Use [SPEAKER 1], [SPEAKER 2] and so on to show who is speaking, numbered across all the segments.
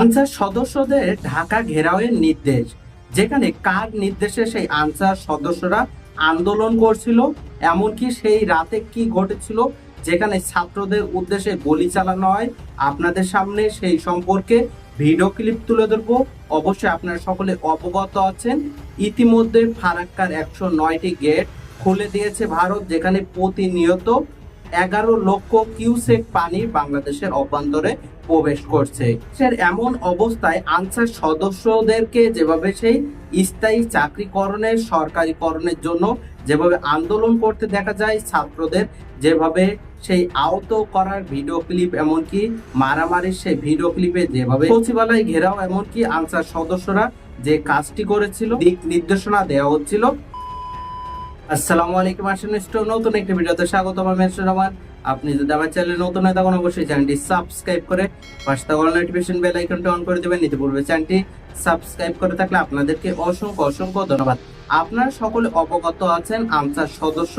[SPEAKER 1] Answer সদস্যদের ঢাকা ঘেরাওয়ের নির্দেশ, যেখানে কার নির্দেশে সেই আনসার সদস্যরা আন্দোলন করছিল, এমনকি সেই রাতে কি ঘটেছিল, যেখানে ছাত্রদের উদ্দেশ্যে গুলি চালানো হয়। আপনাদের সামনে সেই সম্পর্কে ভিডিও ক্লিপ তুলে ধরব। অবশ্যই আপনারা সকলে অবগত আছেন। ইতিমধ্যে ফারাক্কার একশো নয়টি গেট খুলে দিয়েছে ভারত, যেখানে প্রতিনিয়ত এগারো লক্ষ কিউসেক পানি বাংলাদেশের অভ্যন্তরে প্রবেশ করছে। সে এমন অবস্থায় আনসার সদস্যদেরকে যেভাবে সেই স্থায়ী চাকরিকরণের, সরকারিকরণের জন্য যেভাবে আন্দোলন করতে দেখা যায়, ছাত্রদের যেভাবে সেই আহত করার ভিডিও ক্লিপ, এমনকি মারামারির সেই ভিডিও ক্লিপে যেভাবে সচিবালয় ঘেরাও, এমনকি আনসার সদস্যরা যে কাজটি করেছিল, দিক নির্দেশনা দেওয়া হচ্ছিল আসসালামু আলাইকুম নতুন একটি ভিডিওতে স্বাগত আমার রহমান। আপনি যদি আমার চ্যানেলে নতুন হয় তখন অবশ্যই চ্যানেলটি সাবস্ক্রাইব করে পাশে থাকা নোটিফিকেশন বেল অন করে দেবেন। চ্যানেলটি সাবস্ক্রাইব করে থাকলে আপনাদেরকে অসংখ্য অসংখ্য ধন্যবাদ। আপনারা সকলে অবগত আছেন, আনসার সদস্য,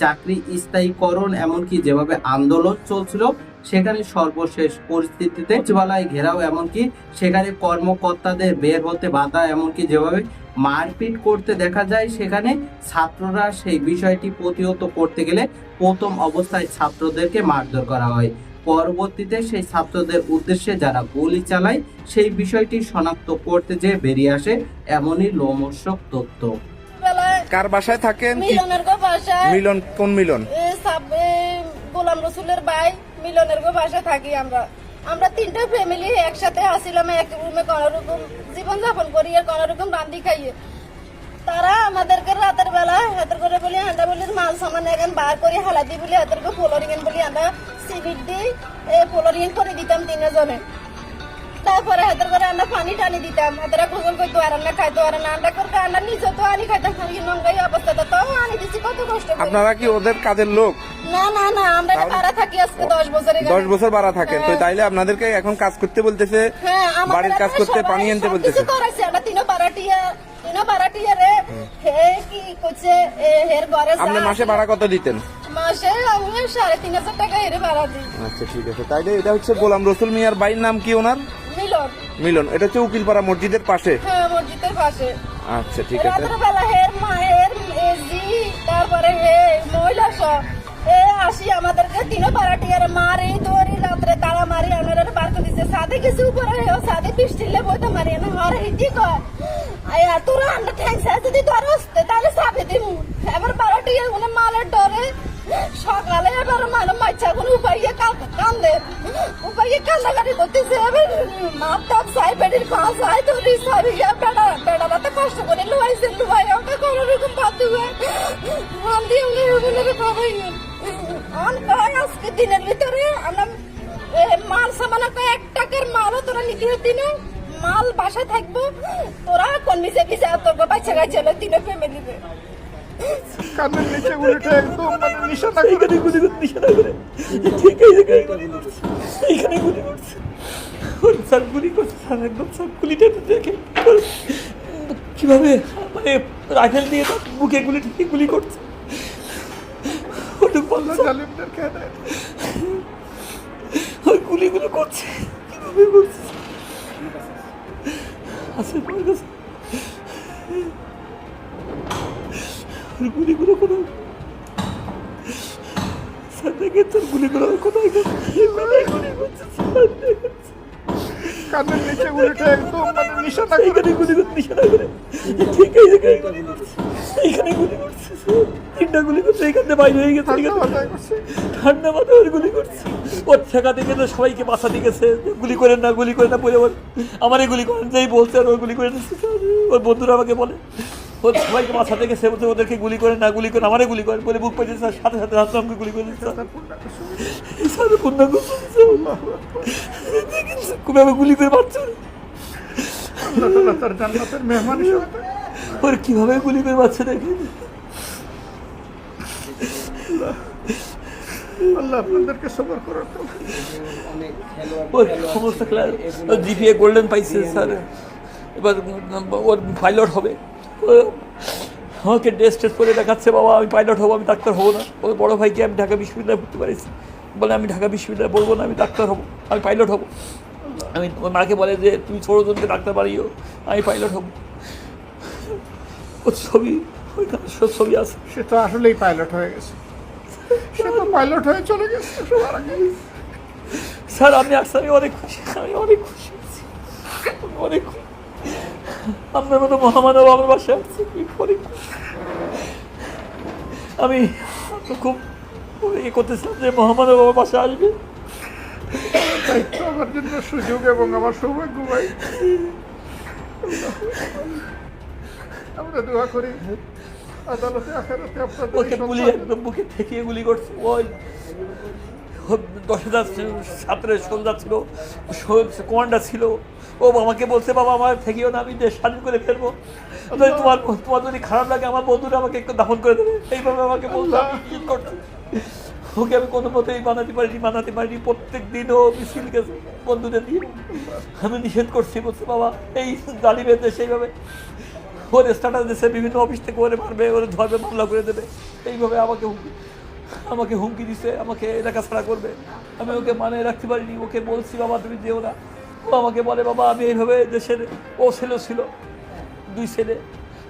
[SPEAKER 1] চাকরি স্থায়ীকরণ, এমনকি যেভাবে আন্দোলন চলছিল, সেখানে সর্বশেষ পরিস্থিতিতে সচিবালয় ঘেরাও, এমনকি সেখানে কর্মকর্তাদের বের হতে বাধা, এমনকি যেভাবে মারপিট করতে দেখা যায় সেখানে ছাত্ররা সেই বিষয়টি প্রতিহত করতে গেলে প্রথম অবস্থায় ছাত্রদেরকে মারধর করা হয়। পরবর্তীতে সেই ছাত্রদের উদ্দেশ্যে যারা গুলি চালায় সেই বিষয়টি শনাক্ত করতে যে বেরিয়ে আসে এমনই লোমর্ষক তথ্য।
[SPEAKER 2] বেলায়
[SPEAKER 3] কার বাসায় থাকেন?
[SPEAKER 2] মিলনের গো বাসায়।
[SPEAKER 3] মিলন কোন মিলন?
[SPEAKER 2] এ গোলাম রসুলের ভাই মিলনের গো বাসায় থাকি আমরা। আমরা তিনটা ফ্যামিলি একসাথে আসিলাম এক রুমে কোন রকম জীবন যাপন করি, আর কোন রকম রান্দি খাইয়ে। তারা আমাদেরকে রাতের বেলা হাতের করে বলি আমরা বলি, মাল সামান এখন বার করে, হালাদি বলি, হাতের করে ফ্লোরিং বলি আমরা সিভিট দিই ফ্লোরিং করে দিতাম তিনজনে। তারপরে হাতের করে আমরা পানি টানি দিতাম। হাতেরা গোসল করতো আর আমরা খাইতো, আর না আন্ডা করে আমরা নিজে তো আনি খাইতাম। খালি নঙ্গাই অবস্থাটা তো আনি দিছি, কত কষ্ট করে।
[SPEAKER 3] আপনারা কি ওদের কাজের লোক?
[SPEAKER 2] না না না আমরা ভাড়া থাকি আজকে দশ বছরে
[SPEAKER 3] দশ বছর ভাড়া থাকেন তো তাইলে আপনাদেরকে এখন কাজ করতে বলতেছে
[SPEAKER 2] হ্যাঁ
[SPEAKER 3] বাড়ির কাজ করতে পানি আনতে বলতেছে।
[SPEAKER 2] করাইছে। আমরা তিনো বারাটিয়া তিনো বারাটিয়া রে। হে কি করছে? হের ঘরে
[SPEAKER 3] আপনি মাসে ভাড়া কত দিতেন?
[SPEAKER 2] মাসে আমি সাড়ে তিন হাজার টাকা হেরে ভাড়া দিই।
[SPEAKER 3] আচ্ছা ঠিক আছে। তাইলে এটা হচ্ছে গোলাম রসুল মিয়ার বাড়ির নাম কি ওনার?
[SPEAKER 2] মিলন।
[SPEAKER 3] মিলন। এটা হচ্ছে উকিলপাড়া মসজিদের পাশে?
[SPEAKER 2] হ্যাঁ মসজিদের পাশে।
[SPEAKER 3] আচ্ছা ঠিক আছে।
[SPEAKER 2] রাতের বেলা হের মা তিনো পারাটিয়ার মারি দৌড়ি রাত্রে তারা মারি আমরা বার দিছে। সাথে কিছু উপরে সাথে পিস্টিলে বইতে মারি না হর হিতি কয়? আয়া তোরা আন্ডা ঠ্যাংসা যদি তোর হস্তে তাহলে চাপে দিমু। এবার পারাটিয়া মানে মালের ডরে। সকালে এবার মানে মাইছা কোনো উপাইয়ে কান্দে। উপাইয়ে কান্দাকাটি করতেছে, এবার মাথা সাই বেডির পাঁচ সাই ধরি সারি বেড়া বেড়াটা তো কষ্ট করে লুয়াইছে লুয়াই ওটা কোনো রকম বাদ দিয়ে দিয়ে উনি খাবাই আজকে দিনের ভিতরে আমরা এ, মাল সামান কয় এক টাকার মালও তোরা নিতে হতি না। মাল বাসায় থাকব। তোরা কোন নিচে পিছে তোর বাচ্চা গাইছিল তিনে ফ্যামিলিতে
[SPEAKER 3] কানের নিচে উল্টে একদম মানে নিশানা
[SPEAKER 4] গুলি করে নিশানা করে। ঠিক জায়গায় গুলি করছে গুলি করছে। ওর স্যার গুলি করছে স্যার একদম সব গুলিটা দেখে। কীভাবে মানে রাইফেল দিয়ে বুকে গুলি ঠিক গুলি করছে।
[SPEAKER 3] জালিমদের খেয়ে
[SPEAKER 4] ওই গুলিগুলো করছে। কীভাবে আছে গুলিগুলো কোনো সাথে গেছে গুলিগুলো কোথায় গেছে গুলি করছে
[SPEAKER 3] কানের নিচে উল্টে একদম মানে নিশানা
[SPEAKER 4] এইখানে গুলি করে নিশানা করে ঠিক আছে এখানে গুলি করছে করছে। তিনটা গুলি করছে এখানে বাইরে হয়ে গেছে ঠান্ডা মাথায় গুলি করছে। ওর ঠেকা দিকে তো সবাইকে বাঁচা গেছে। গুলি করেন না, গুলি করেন না, বলে আমার আমারই গুলি করেন যেই বলছে আর ওর গুলি করে ওর বন্ধুরা আমাকে বলে। সবাইকে বাঁচাতে গেছে বলছে ওদেরকে গুলি করেন না গুলি করেন আমারে গুলি করেন বলে বুক পেয়েছে স্যার সাথে সাথে হাত আমাকে গুলি করে স্যার স্যার পূর্ণ কীভাবে গুলি করে
[SPEAKER 3] হিসেবে
[SPEAKER 4] ওর কীভাবে গুলি করে বাচ্চা দেখে।
[SPEAKER 3] আল্লাহ আপনাদেরকে সবর করো
[SPEAKER 4] ওর সমস্ত ক্লাস জিপিএ গোল্ডেন পাইছে স্যার। এবার ওর পাইলট হবে। আমাকে ড্রেস টেস্ট করে দেখাচ্ছে বাবা আমি পাইলট হব আমি ডাক্তার হব না। ওর বড় ভাইকে আমি ঢাকা বিশ্ববিদ্যালয়ে ভর্তি করেছি বলে আমি ঢাকা বিশ্ববিদ্যালয়ে পড়ব না আমি ডাক্তার হব আমি পাইলট হব। আমি ওর মাকে বলে যে তুমি ছোটোজনকে ডাক্তার বাড়িও আমি পাইলট হব। ওর ছবি ওইখানে সব ছবি আছে।
[SPEAKER 3] সে তো আসলেই পাইলট হয়ে গেছে। সে তো পাইলট হয়ে চলে গেছে
[SPEAKER 4] স্যার আমি অনেক খুশি আমি অনেক খুশি অনেক খুশি। আপনার মতো মহামানব আমার বাসায় আমি অনেক খুশি। আমি খুব ইয়ে করতেছিলাম যে মহামানব আমার বাসায় আসবে।
[SPEAKER 3] আমার জন্য সুযোগ এবং আমার সৌভাগ্য ভাই। আমরা দোয়া করি আদালতে আখেরাতে আপনাদের
[SPEAKER 4] ওকে গুলি একদম বুকে ঠেকিয়ে গুলি করছে। ওই। দশ হাজার ছাত্রের সোলজার ছিল কমান্ডার ছিল। ও আমাকে বলছে বাবা আমার থেকেও না আমি দেশ স্বাধীন করে ফেলব। তোমার তোমার যদি খারাপ লাগে আমার বন্ধুরা আমাকে একটু দাফন করে দেবে। এইভাবে আমাকে বলছে আমি কি করছি। ওকে আমি কোনো মতেই বানাতে পারিনি বানাতে পারিনি। প্রত্যেক দিন ও মিছিল গেছে বন্ধুদের দিয়ে আমি নিষেধ করছি বলছে বাবা এই গালিবের দেশে এইভাবে ওর স্ট্যাটাস দিচ্ছে বিভিন্ন অফিস থেকে ওরে মারবে ওরে ধরবে মামলা করে দেবে। এইভাবে আমাকে আমাকে হুমকি দিছে আমাকে এলাকা ছাড়া করবে। আমি ওকে মানে রাখতে পারিনি ওকে বলছি বাবা তুমি যেও না। ও আমাকে বলে বাবা আমি এইভাবে দেশের ও ছেলে ছিল দুই ছেলে।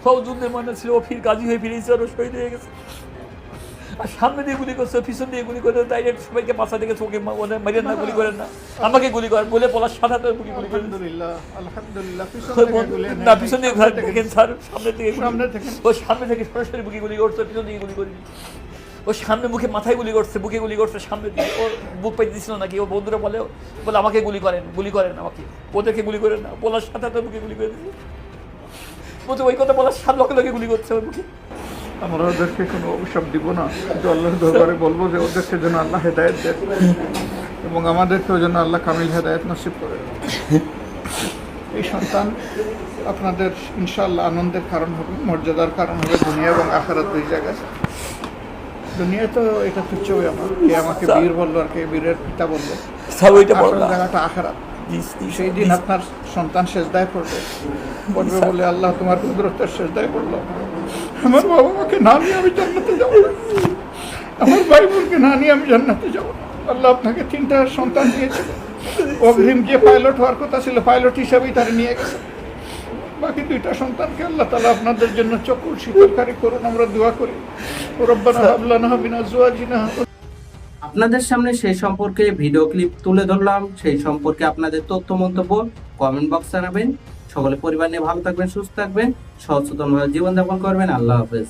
[SPEAKER 4] সব যুদ্ধের মনে ছিল ও ফির কাজী হয়ে ফিরেছে আর ও শহীদ হয়ে গেছে। আর সামনে দিয়ে গুলি করছে পিছন দিয়ে গুলি করে ডাইরেক্ট সবাইকে পাশা থেকে চোখে মা- ওদের না গুলি করেন না। আমাকে গুলি করেন বলে পলার সাথে গুলি গুলি করেন না পিছন দিয়ে দেখেন স্যার সামনে থেকে
[SPEAKER 3] সামনে থেকে।
[SPEAKER 4] ও সামনে থেকে সরাসরি বুকে গুলি করছে পিছন দিয়ে গুলি করিনি। ও সামনে মুখে মাথায় গুলি করছে, বুকে গুলি করছে, সামনে দিকে ও বুক পেয়ে দিছিল নাকি? ও বন্ধুরা বলে বলে আমাকে গুলি করেন গুলি করেন আমাকে। ওদেরকে গুলি করেন না, বলার সাথে সাথে বুকে গুলি করে দিচ্ছে বলছে, ওই কথা বলার সাথে লগে লগে গুলি করছে ওর মুখে।
[SPEAKER 3] আমরা ওদেরকে কোনো অভিশাপ দিব না, কিন্তু আল্লাহর দরবারে বলব যে ওদেরকে যেন আল্লাহ হেদায়ত দেন এবং আমাদেরকেও যেন আল্লাহ কামিল হেদায়ত নসিব করে। এই সন্তান আপনাদের ইনশাআল্লাহ আনন্দের কারণ হবে, মর্যাদার কারণ হবে দুনিয়া এবং আখারাত দুই জায়গায়। দুনিয়ায় তো এটা তুচ্ছ আমার। কে আমাকে বীর বলল আর কে বীরের পিতা বলল।
[SPEAKER 4] স্যার ওইটা
[SPEAKER 3] আসল জায়গাটা আখারাত। সেই দিন আপনার সন্তান শেষদায় পড়বে। পড়বে বলে আল্লাহ তোমার কুদরতের শেষদায় পড়ল। আমার বাবা মাকে না নিয়ে আমি জান্নাতে যাব আমার ভাই বোনকে না নিয়ে আমি জান্নাতে যাব আল্লাহ আপনাকে তিনটা সন্তান দিয়েছিল অগ্রিম যে পাইলট হওয়ার কথা ছিল পাইলট হিসাবেই তারা নিয়ে গেছে। বাকি দুইটা সন্তানকে আল্লাহ তালা আপনাদের জন্য চকুর শীতলকারী করুন আমরা দোয়া করি।
[SPEAKER 1] আপনাদের সামনে সেই সম্পর্কে ভিডিও ক্লিপ তুলে ধরলাম, সেই সম্পর্কে আপনাদের তথ্য মন্তব্য কমেন্ট বক্স জানাবেন। সকলে পরিবার নিয়ে ভালো থাকবেন, সুস্থ থাকবেন সচেতনভাবে জীবনযাপন করবেন। আল্লাহ হাফেজ।